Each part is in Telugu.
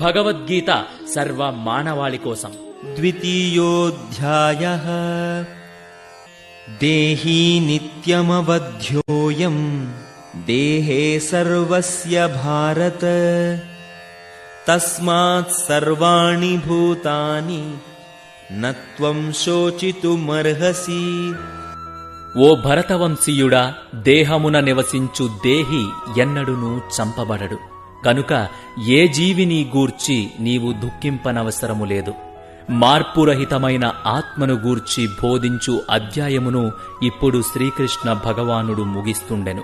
భగవద్గీత సర్వ మానవాళి కోసం ద్వితీయోధ్యాయ. దేహీ నిత్యమవధ్యోయం. దేహే సర్వస్య భారత. తస్మాత్ సర్వాణి భూతాని. నత్వం శోచితుమర్హసి. ఓ భరతవంశీయుడా దేహమున నివసించు దేహి ఎన్నడును చంపబడడు. కనుక ఏ జీవిని గూర్చి నీవు దుఃఖింపనవసరము లేదు. మార్పురహితమైన ఆత్మను గూర్చి బోధించు అధ్యాయమును ఇప్పుడు శ్రీకృష్ణ భగవానుడు ముగిస్తుండెను.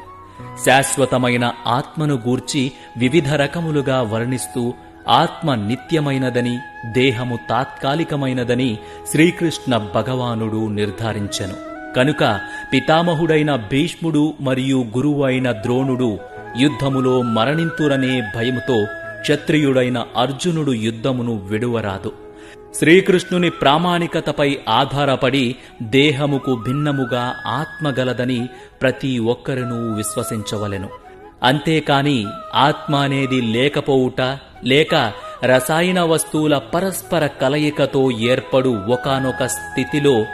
శాశ్వతమైన ఆత్మను గూర్చి వివిధ రకములుగా వర్ణిస్తూ ఆత్మ నిత్యమైనదని దేహము తాత్కాలికమైనదని శ్రీకృష్ణ భగవానుడు నిర్ధారించెను. కనుక పితామహుడైన భీష్ముడు మరియు గురువు అయిన ద్రోణుడు యుద్ధములో మరణింతురనే భయముతో క్షత్రియుడైన అర్జునుడు యుద్ధమును విడువరాదు. శ్రీకృష్ణుని ప్రామాణికతపై ఆధారపడి దేహముకు భిన్నముగా ఆత్మగలదని ప్రతి ఒక్కరినూ విశ్వసించవలెను. అంతేకాని ఆత్మ అనేది లేకపోవుట లేక రసాయన వస్తువుల పరస్పర కలయికతో ఏర్పడు ఒకానొక స్థితిలో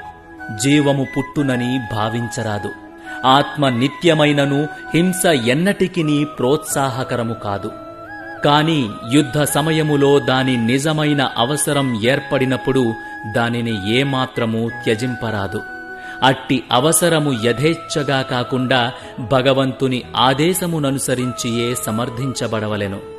జీవము పుట్టునని భావించరాదు. ఆత్మ నిత్యమైనను హింస ఎన్నటికినీ ప్రోత్సాహకరము కాదు. కాని యుద్ధ సమయములో దాని నిజమైన అవసరం ఏర్పడినప్పుడు దానిని ఏమాత్రము త్యజింపరాదు. అట్టి అవసరము యథేచ్ఛగా కాకుండా భగవంతుని ఆదేశముననుసరించియే సమర్థించబడవలెను.